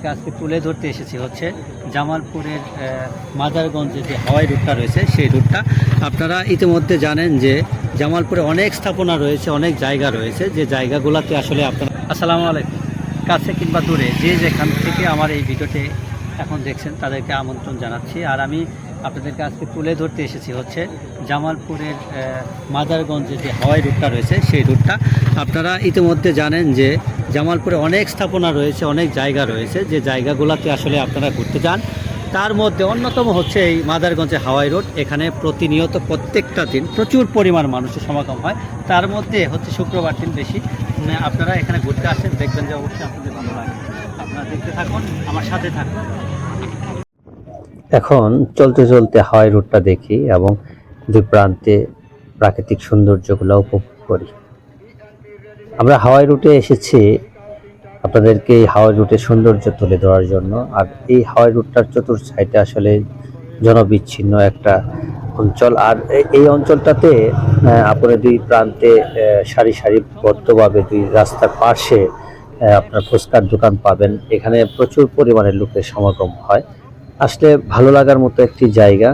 আপনাদেরকে আজকে তুলে ধরতে এসেছি হচ্ছে জামালপুরের মাদারগঞ্জে যে হাওয়াই রুটটা রয়েছে, সেই রুটটা। আপনারা ইতিমধ্যে জানেন যে জামালপুরে অনেক স্থাপনা রয়েছে, অনেক জায়গা রয়েছে। যে জায়গাগুলোতে আসলে আপনারা আসসালামু আলাইকুম। কাছে কিংবা দূরে, যে যেখান থেকে আমার এই ভিডিওটি এখন দেখছেন, তাদেরকে আমন্ত্রণ জানাচ্ছি। আর আমি আপনাদেরকে আজকে তুলে ধরতে এসেছি হচ্ছে জামালপুরের মাদারগঞ্জে যে হাওয়াই রুটটা রয়েছে, সেই রুটটা। আপনারা ইতিমধ্যে জানেন যে জামালপুরে অনেক স্থাপনা রয়েছে, অনেক জায়গা রয়েছে। যে জায়গাগুলোতে আসলে আপনারা ঘুরতে যান। তার মধ্যে অন্যতম হচ্ছে এই মাদারগঞ্জে হাওয়াই রোড। এখানে প্রতিনিয়ত প্রত্যেকটা দিন প্রচুর পরিমাণ মানুষের সমাগম হয়। তার মধ্যে হচ্ছে শুক্রবার দিন বেশি। আপনারা এখানে ঘুরতে আসেন, দেখবেন যে অবশ্যই আপনাদের ভালো লাগে। আপনারা দেখতে থাকুন, আমার সাথে থাকুন। এখন চলতে চলতে হাওয়াই রুটটা দেখি এবং দুই প্রান্তে প্রাকৃতিক সৌন্দর্যগুলো উপভোগ করি। আমরা হাওয়াই রুটে এসেছি আপনাদেরকে এই হাওয়াই রুটের সৌন্দর্য তুলে ধরার জন্য। আর এই হাওয়াই রুটটার চতুর সাইডে আসলে জনবিচ্ছিন্ন একটা অঞ্চল। আর এই অঞ্চলটাতে আপনার দুই প্রান্তে আহ, সারি সারিবদ্ধভাবে দুই রাস্তার পাশে আপনার ফুচকার দোকান পাবেন। এখানে প্রচুর পরিমাণে লোকের সমাগম হয়। আসলে ভালো লাগার মতো একটি জায়গা।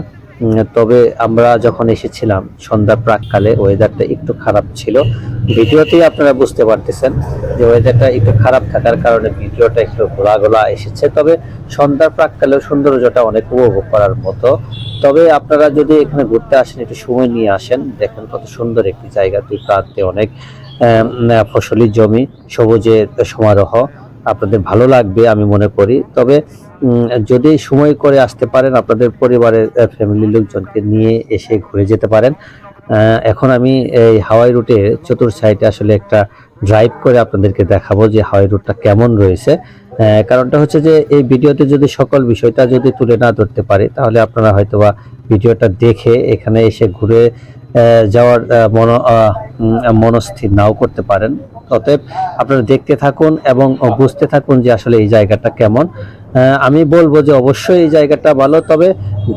তবে আমরা যখন এসেছিলাম সন্ধ্যা প্রাককালে ওয়েদারটা একটু খারাপ ছিল। ভিডিওতেই আপনারা বুঝতে পারতেছেন যে ওয়েদারটা একটু খারাপ থাকার কারণে ভিডিওটা একটু ঘোলা ঘোলা এসেছে। তবে সন্ধ্যার প্রাককালেও সৌন্দর্যটা অনেক উপভোগ করার মতো। তবে আপনারা যদি এখানে ঘুরতে আসেন, একটু সময় নিয়ে আসেন, দেখেন কত সুন্দর একটি জায়গা। দুই প্রান্তে অনেক ফসলি জমি, সবুজের সমারোহ। আপনাদের ভালো লাগবে, আমি মনে করি। তবে যদি সময় করে আসতে পারেন, আপনাদের পরিবারের ফ্যামিলির লোকজনকে নিয়ে এসে ঘুরে যেতে পারেন। এখন আমি এই হাওয়াই রুটে চতুর সাইডে আসলে একটা ড্রাইভ করে আপনাদেরকে দেখাবো যে হাওয়াই রুটটা কেমন রয়েছে। কারণটা হচ্ছে যে এই ভিডিওতে যদি সকল বিষয়টা যদি তুলে না ধরতে পারি, তাহলে আপনারা হয়তোবা ভিডিওটা দেখে এখানে এসে ঘুরে যাওয়ার মন মনস্থির নাও করতে পারেন। অতএব আপনারা দেখতে থাকুন এবং বুঝতে থাকুন যে আসলে এই জায়গাটা কেমন। আমি বলব যে অবশ্যই এই জায়গাটা ভালো। তবে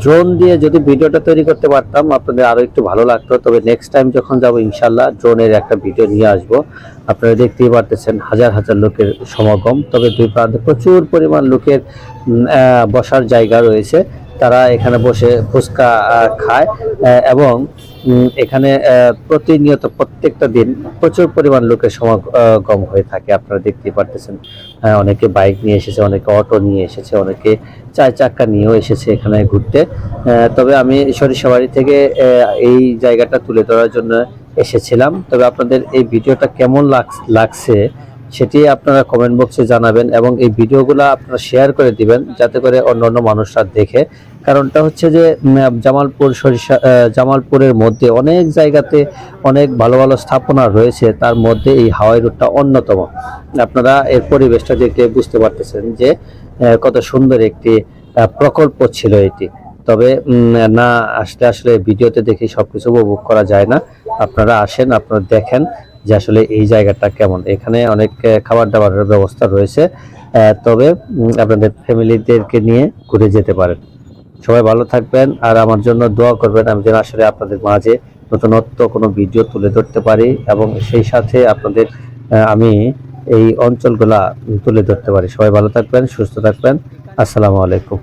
ড্রোন দিয়ে যদি ভিডিওটা তৈরি করতে পারতাম, আপনাদের আরও একটু ভালো লাগতো। তবে নেক্সট টাইম যখন যাব ইনশাল্লাহ ড্রোনের একটা ভিডিও নিয়ে আসব। আপনারা দেখতেই পারতেছেন হাজার হাজার লোকের সমাগম। তবে দুই প্রান্তে প্রচুর পরিমাণ লোকের বসার জায়গা রয়েছে। তারা এখানে বসে ফুচকা খায়। এবং এখানে প্রতিনিয়ত প্রত্যেকটা দিন প্রচুর পরিমাণ লোকের সমাগম হয়ে থাকে আপনারা দেখতেই পারতেছেন। আহ, অনেকে বাইক নিয়ে এসেছে অনেকে অটো নিয়ে এসেছে অনেকে চার চাক্কা নিয়েও এসেছে এখানে ঘুরতে। তবে আমি সরিষাবাড়ি থেকে এই জায়গাটা তুলে ধরার জন্য এসেছিলাম। তবে আপনাদের এই ভিডিওটা কেমন লাগ- লাগছে সেটি আপনারা কমেন্ট বক্সে জানাবেন এবং এই ভিডিওগুলো আপনারা শেয়ার করে দিবেন যাতে করে অন্য অন্য মানুষরা দেখে। কারণটা হচ্ছে যে জামালপুর সরিষা জামালপুরের মধ্যে অনেক জায়গাতে অনেক ভালো ভালো স্থাপনা রয়েছে, তার মধ্যে এই হাওয়াই রুটটা অন্যতম। আপনারা এর পরিবেশটা দেখে বুঝতে পারতেছেন যে কত সুন্দর একটি প্রকল্প ছিল এটি। তবে না আসলে আসলে ভিডিওতে দেখে সবকিছু উপভোগ করা যায় না। আপনারা আসেন, আপনারা দেখেন যে আসলে এই জায়গাটা কেমন। এখানে অনেক খাবার দাবারের ব্যবস্থা রয়েছে তবে আপনাদের ফ্যামিলিদেরকে নিয়ে ঘুরে যেতে পারেন। সবাই ভালো থাকবেন আর আমার জন্য দোয়া করবেন, আমি যেন আসলে আপনাদের মাঝে নতুনত্ব কোনো ভিডিও তুলে ধরতে পারি এবং সেই সাথে আপনাদের আমি এই অঞ্চলগুলা তুলে ধরতে পারি। সবাই ভালো থাকবেন, সুস্থ থাকবেন। আসসালামু আলাইকুম।